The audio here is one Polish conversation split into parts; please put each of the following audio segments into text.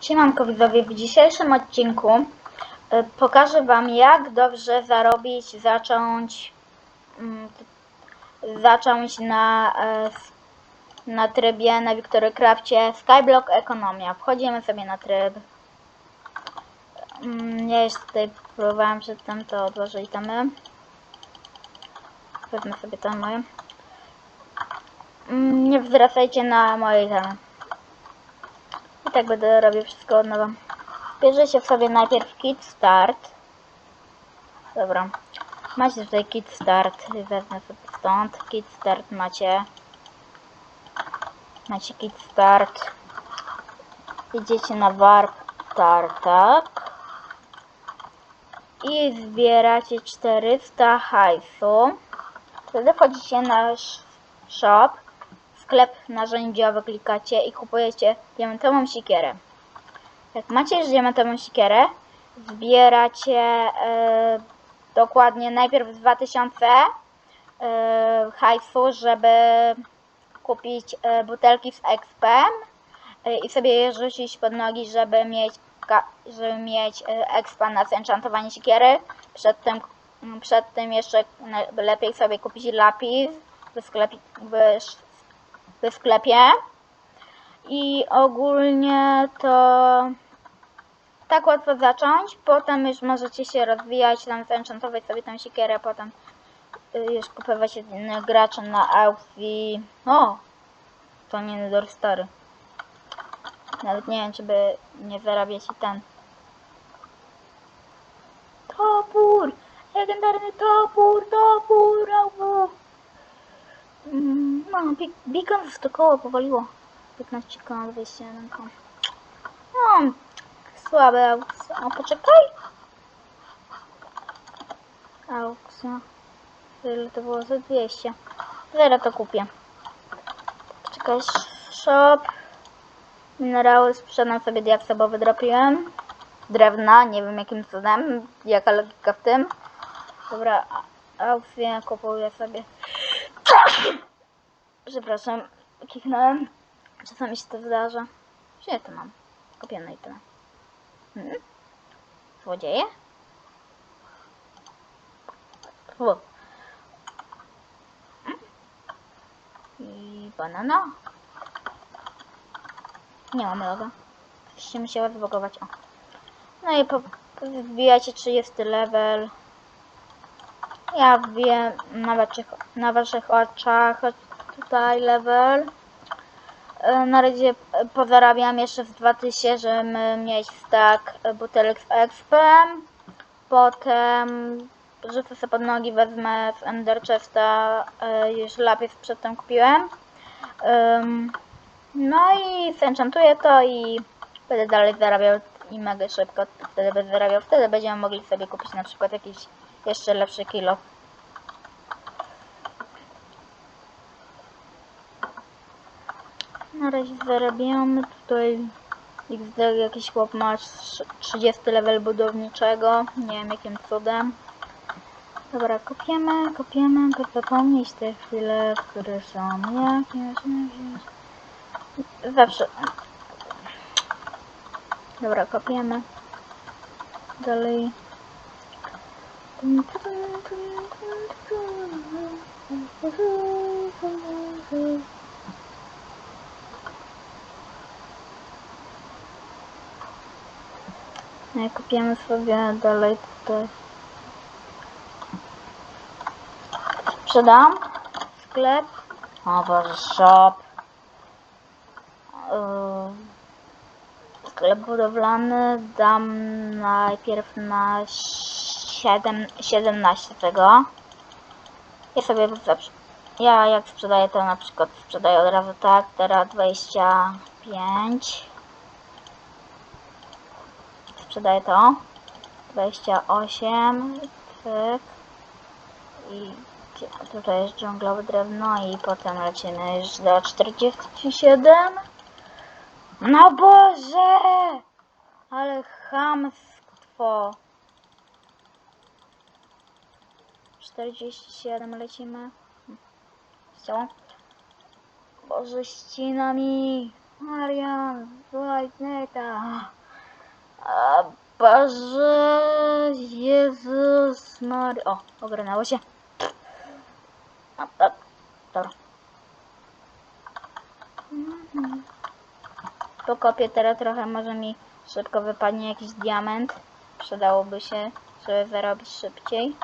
Siemanko widzowie, w dzisiejszym odcinku y, pokażę Wam jak dobrze zarobić, zacząć mm, zacząć na, s- na trybie na Victory Crafcie Skyblock Ekonomia. Wchodzimy sobie na tryb. Mm, Ja już tutaj próbowałem przedtem to odłożę itemy. Wezmę sobie moje. Mm, Nie zwracajcie na moje itemy. I tak będę robił wszystko od nowa. Bierzecie sobie najpierw kit start. Dobra. Macie tutaj kit start. Wezmę sobie stąd. Kit start macie. Macie kit start. Idziecie na warp tartak. I zbieracie 400 hajsu. Wtedy wchodzicie na sh- shop sklep narzędziowy klikacie i kupujecie diamentową sikierę. Jak macie już diamentową sikierę, zbieracie e, dokładnie najpierw 2000 e, hajsu, żeby kupić e, butelki z expem e, i sobie je rzucić pod nogi, żeby mieć, żeby mieć e, na zenchantowanie sikiery. Przed tym, przed tym jeszcze lepiej sobie kupić lapis w sklepie, w sklepie. I ogólnie to tak łatwo zacząć. Potem już możecie się rozwijać, tam zenchantować sobie tą siekierę, potem y, już kupować innych graczy na aukcji. O! To nie Nether Story. Nawet nie wiem, czy by nie zarabiać i ten. Topór! Legendarny topór, topór, topór! Mm, No, bi- beacon z to koło powaliło. 15 koła, 201 koła. No, słabe aukcje. O, poczekaj. Aukcja. Ile to było? Za 200. Zaraz to kupię. Czekaj, shop. Minerały sprzedam sobie diaksa, bo wydropiłem. Drewna, nie wiem jakim cudem. Jaka logika w tym. Dobra, a- aukcję kupuję sobie. Przepraszam, kichnąłem. Czasami się to zdarza. Gdzie to mam? Kupione i tyle. Hmm? Złodzieje? Fu. I banana? Nie mam loga. Coś się musiało zbogować. O. No i po, wbijacie 30 level. Ja wiem na waszych, na waszych oczach tutaj level. E, Na razie pozarabiam jeszcze w 2000, żeby mieć stack butelek z expem. Potem rzucę sobie pod nogi, wezmę z Ender Chesta, e, już lapis przedtem kupiłem. No i zenchantuję to i będę dalej zarabiał i mega szybko wtedy będę zarabiał. Wtedy będziemy mogli sobie kupić na przykład jakiś jeszcze lepszy kilo. Na razie zarabiamy tutaj XD jakiś chłop ma trz- 30 level budowniczego. Nie wiem jakim cudem. Dobra, kopiemy, kopiemy, by zapomnieć te chwile, które są jakieś, jakieś. Zawsze. Dobra, kopiemy. Dalej. I kupiemy sobie dalej tutaj. Sprzedam. Sklep. O Boże, shop. Yy, Sklep budowlany dam najpierw na 7, 17 tego. Ja sobie ja jak sprzedaję to na przykład sprzedaję od razu tak, teraz 25. Sprzedaję to. 28. Cyk. I tutaj jest dżunglowe drewno i potem lecimy już do 47. No Boże! Ale chamstwo. 47 lecimy. Co? Boże, ścina mi. Marian, Wojtneta. A Boże, Jezus Maria. O, ogarnęło się. A, a, dobra. Mhm. Pokopię teraz trochę, może mi szybko wypadnie jakiś diament. Przydałoby się, żeby zarobić szybciej.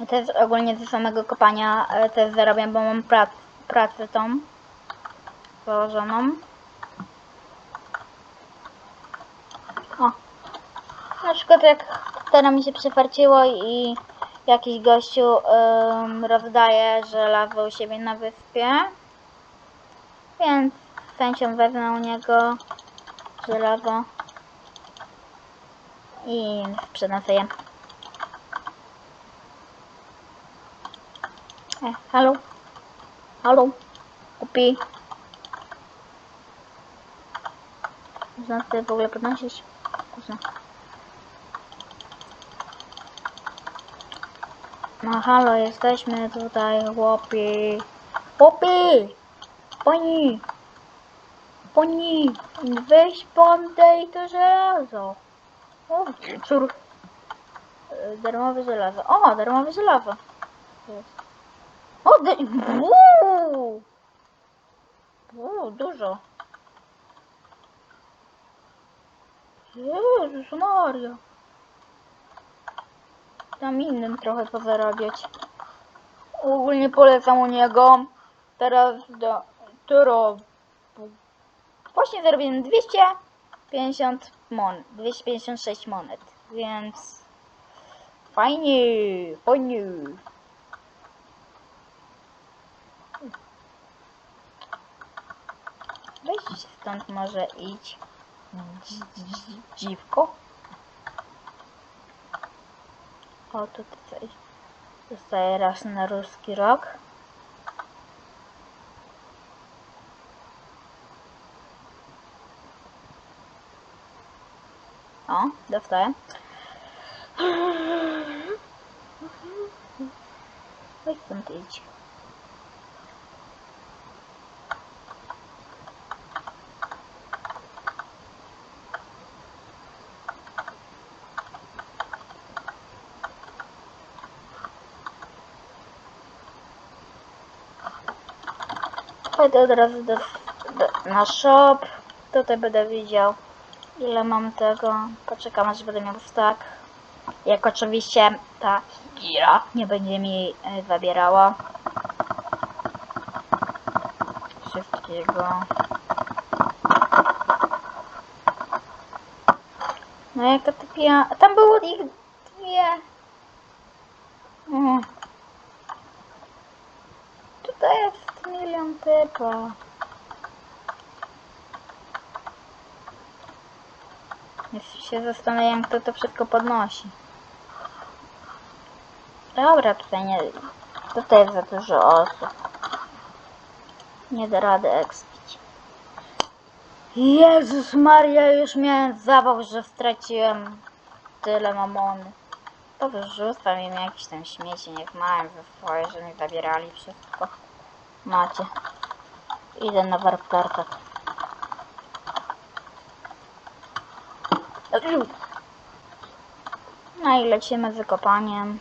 Ja też ogólnie ze samego kopania e, też zarabiam, bo mam prac, pracę tą założoną. O. Na przykład jak teraz mi się przefarciło i jakiś gościu rozdaje żelazo u siebie na wyspie. Więc z chęcią wezmę u niego żelazo i przynoszę je. E, halo? Halo? Kupi? Można sobie w ogóle podnosić? Można. No halo, jesteśmy tutaj, chłopi. Chłopi! Pani! Pani! Weź pan dej to żelazo. O, cór. Darmowe żelazo. O, darmowe żelazo. Jest. O, de... Uuu! Uuu, dużo. Jezus Maria. Tam innym trochę pozarabiać. Ogólnie polecam u niego. Teraz do... Teraz... Właśnie zarobiłem 250 mon... 256 monet. Więc... Fajnie, fajnie. Weź stąd może idź. Dzi- dzi- Dziwko. O, tutaj zostaje raz na ruski rok. O, dostaję. Weź stąd idź. Pójdę od razu do, do, na shop. Tutaj będę widział ile mam tego. Poczekam aż będę miał tak. Jak oczywiście ta gira nie będzie mi e, zabierała wszystkiego. No jaka to pija... Tam było ich dwie. Mm. Tutaj jest milion typa. Już się zastanawiam, kto to wszystko podnosi. Dobra, tutaj nie... Tutaj jest za dużo osób. Nie da rady ekspić. Jezus Maria, już miałem zawał, że straciłem tyle mamony. To wyrzucam im jakieś tam śmieci, niech mają ze swoje, że mi zabierali wszystko. Macie. Idę na warp kartę. No i lecimy z wykopaniem.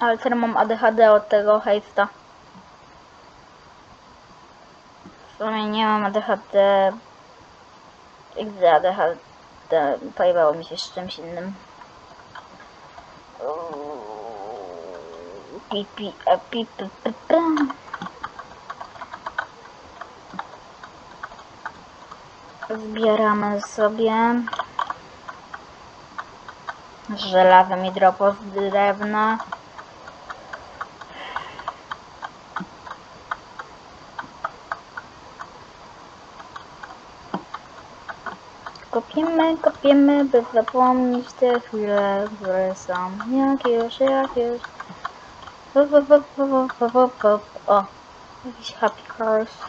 Ale teraz mam ADHD od tego hejsta. W sumie nie mam ADHD. Gdy ADHD pojebało mi się z czymś innym. Pipi, a pipi, pipi. Zbieramy sobie żelazo mi dropo z drewna. Kopiemy, kopiemy, by zapomnieć te chwile, które są jak już, jak już. Pop, pop, pop, pop, pop, pop, pop. O, jakiś happy horse.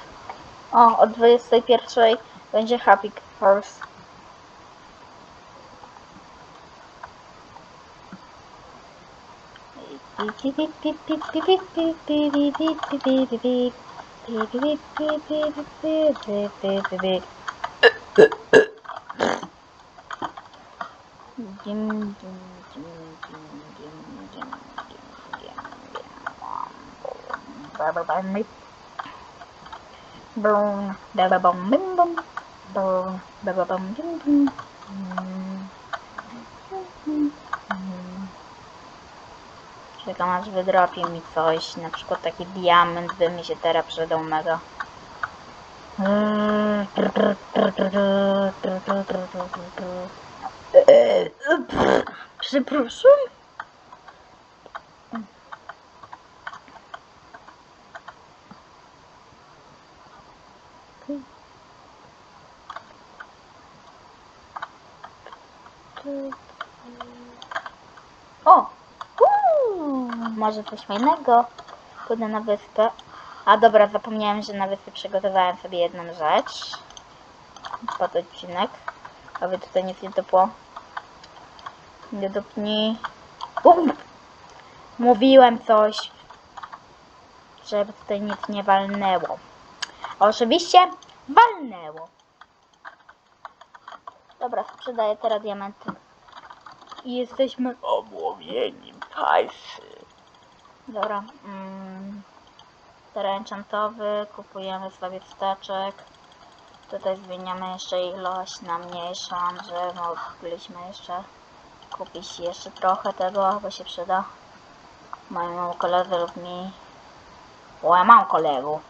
O, o 21 będzie happy horse. Dim, dim, dim, dim, dim. Ba, ba, ba, mi. Boom, ba, ba, bum, bim, bum. Boom, ba, ba, bum, bim. Mm. Mm. Czekam aż wydropi mi coś, na przykład taki diament by mi się teraz przydał mega. Pff, Przepraszam? O! Uuu, może coś fajnego. Pójdę na wyspę. A dobra, zapomniałem, że na wyspie przygotowałem sobie jedną rzecz. Pod odcinek. Aby tutaj nic nie dopło. Nie dopnij. Bum! Mówiłem coś. Żeby tutaj nic nie walnęło. Oczywiście walnęło. Dobra, sprzedaję teraz diamenty. I jesteśmy omówieni hajsy. Dobra. Mm, teren enchantowy. Kupujemy sobie wsteczek. Tutaj zmieniamy jeszcze ilość na mniejszą, że mogliśmy jeszcze kupić jeszcze trochę tego, bo się przyda. Mojemu koledze lub mi. Bo ja mam kolegów.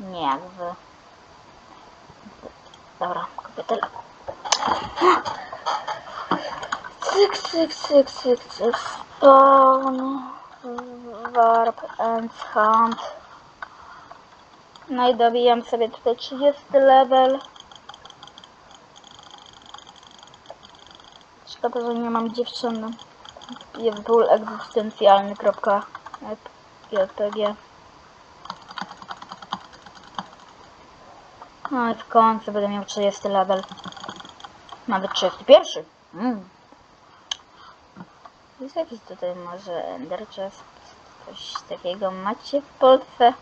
Nie jak wy. Dobra, kupię tyle. Cyk, cyk, cyk, cyk, cyk. Spawn. Warp and hunt. No i dobijam sobie tutaj 30 level. Szkoda, że nie mam dziewczyny. Jest ból egzystencjalny. kropka JPG. No i w końcu będę miał 30 level. Nawet 31. Mm. Jest jakiś tutaj może Ender Chest? Coś takiego macie w Polsce?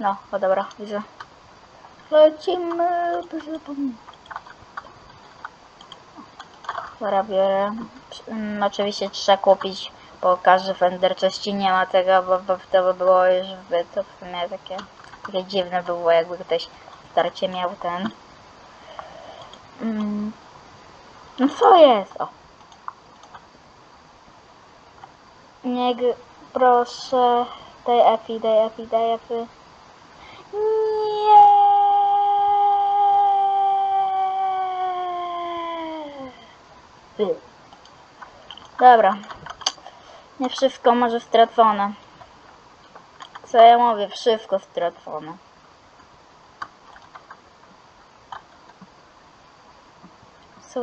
No, o dobra, widzę. Lecimy. Dobra, biorę. Mm, oczywiście trzeba kupić, bo każdy w Ender Chestie nie ma tego, bo, bo to by było już zbyt, to w sumie takie, takie dziwne by było, jakby ktoś w starcie miał ten. Mm. No co jest? O. Niech proszę. Daj Efi, daj Efi, daj Efi. Dobra. Nie wszystko może stracone. Co ja mówię? Wszystko stracone.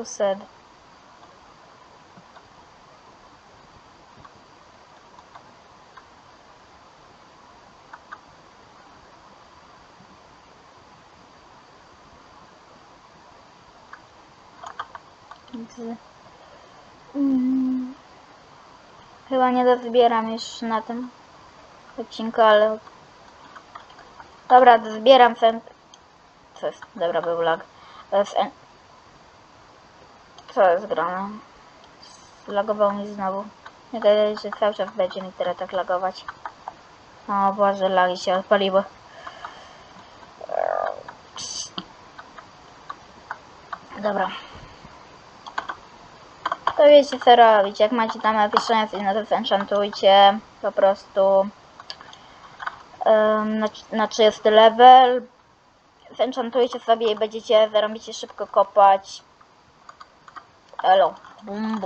Sad. Z... Mm. Chyba nie dozbieram już na tym odcinku, ale... Dobra, zbieram ten... Co jest? Dobra, był lag. To jest... en- Co jest grane? Lagował mi znowu. Nie gadaj, że cały czas będzie mi teraz tak lagować. O Boże, lagi się odpaliły. Dobra. To wiecie co robić. Jak macie tam napiszone coś, no to zenchantujcie po prostu um, na, na 30 level. Zenchantujcie sobie i będziecie zarobicie szybko kopać. Elo. Bum, bum.